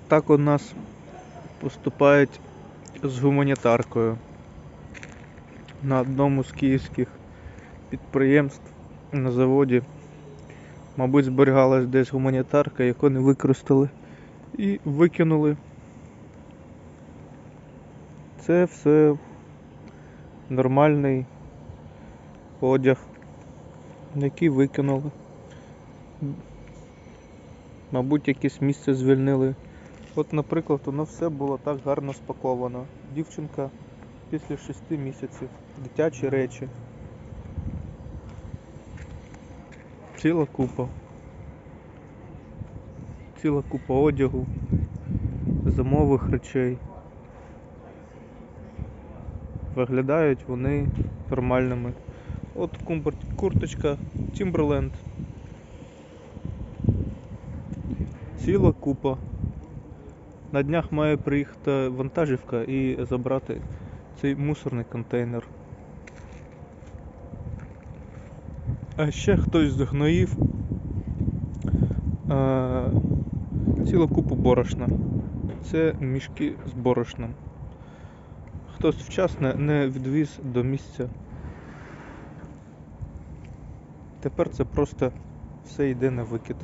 Так у нас поступають з гуманітаркою. На одному з київських підприємств на заводі, мабуть, зберігалась десь гуманітарка, яку не використали і викинули. Це все нормальний одяг, який викинули. Мабуть, якесь місце звільнили. От, наприклад, воно все було так гарно спаковано. Дівчинка після 6 місяців, дитячі речі. Ціла купа. Ціла купа одягу, зимових речей. Виглядають вони нормальними. От курточка Timberland. Ціла купа. На днях має приїхати вантажівка і забрати цей мусорний контейнер. А ще хтось згноїв е, цілу купу борошна. Це мішки з борошном. Хтось вчасно не відвіз до місця. Тепер це просто все йде на викид.